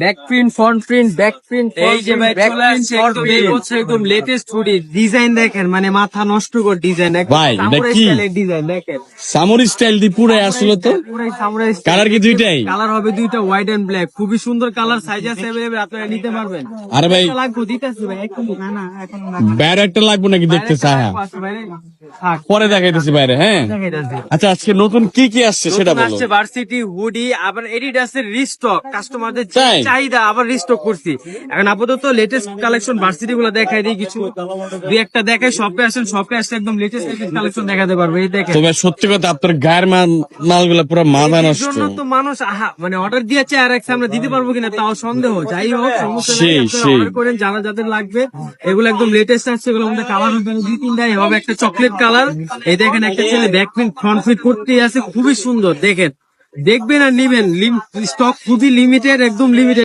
Back print front print back print এই যে ভাই চলে আসছে একদম এই বছর একদম লেটেস্ট হুডি ডিজাইন দেখেন মানে মাথা নষ্ট কর ডিজাইন ভাই, এটা কি? ডিজাইন দেখেন সামরি স্টাইল দিয়ে পুরো আসলো তো পুরাই সামুরাই কালার কি দুইটাই কালার হবে দুইটা হোয়াইট এন্ড ব্ল্যাক খুবই সুন্দর কালার সাইজ আছে अवेलेबल আপনারা নিতে পারবেন আরে ভাই লাগবে দিতেছি ভাই একটু না না এখন না ব্যার একটা লাগবে নাকি দেখতে চাই হ্যাঁ। আছে ভাই থাক পরে দেখাইতেছি বাইরে হ্যাঁ দেখাইতাছি আচ্ছা আজকে নতুন কি কি আসছে সেটা নতুন বলো আসছে ভার্সিটি হুডি আবার এডিডাসের রিস্টক কাস্টমারদের যে তাই? চাহিদা আবার রিস্টক করছি। এখন আপাতত লেটেস্ট কালেকশন ভার্সিটি গুলো দেখাই দিই কিছু। দুই একটা দেখাই শপে আসেন শপে আসলে একদম লেটেস্ট লেটেস্ট কালেকশন দেখাতে পারব এই দেখেন। তবে সত্যি কথা আপনার গায়ের মাল মালগুলো পুরো মাথা নষ্ট। জন্য তো মানুষ আহা মানে অর্ডার দিয়েছে আর এক আমরা দিতে পারব কিনা তাও সন্দেহ। যাই হোক সমস্যা করেন যারা যাদের লাগবে। এগুলো একদম লেটেস্ট আসছে এগুলো আমাদের কালার হবে দুই তিনটাই হবে একটা চকলেট কালার এই দেখেন একটা ছেলে ব্যাক প্রিন্ট ফ্রন্ট ফিট করতে আছে খুবই সুন্দর দেখেন। দেখবেন আর নিবেন। স্টক খুবই লিমিটেড একদম লিমিটেড